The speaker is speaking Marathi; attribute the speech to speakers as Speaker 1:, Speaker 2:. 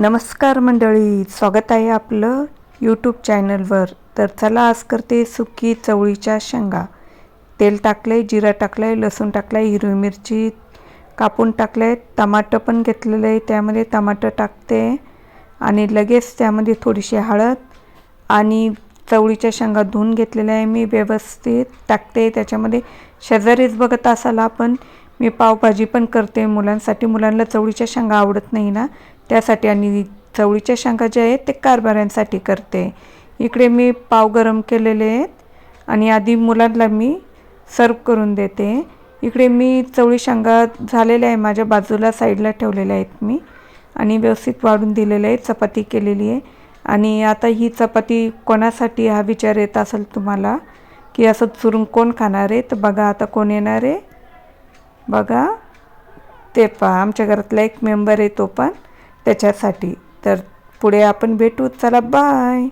Speaker 1: नमस्कार मंडळी स्वागत आहे आपलं यूट्यूब चॅनलवर तर चला आज करते सुकी चवळीच्या शेंगा. तेल टाकलं आहे जिरा टाकलं आहे लसूण टाकलं आहे हिरवी मिरची कापून टाकलं आहे टमाटं पण घेतलेलं आहे त्यामध्ये टमाटर टाकते आणि लगेच त्यामध्ये थोडीशी हळद आणि चवळीच्या शेंगा धुवून घेतलेल्या आहे मी व्यवस्थित टाकते. त्याच्यामध्ये शेजारीच बघत असाल आपण मी पावभाजी पण करते मुलांसाठी. मुलांना चवळीच्या शेंगा आवडत नाही ना त्यासाठी आणि चवळीच्या शेंगा ज्या आहेत ते कारभाऱ्यांसाठी करते. इकडे मी पाव गरम केलेले आहेत आणि आधी मुलांना मी सर्व करून देते. इकडे मी चवळी शेंगा झालेल्या आहे माझ्या बाजूला साईडला ठेवलेल्या आहेत मी आणि व्यवस्थित वाढून दिलेले आहे चपाती केलेली आहे. आणि आता ही चपाती कोणासाठी हा विचार येत असेल तुम्हाला? की असं चुरून कोण खाणार आहे? तर बघा आता कोण येणार आहे? बघा. ते पहा आमच्या घरातला एक मेंबर आहे तो पण. त्याच्यासाठी. तर पुढे आपण भेटू. चला बाय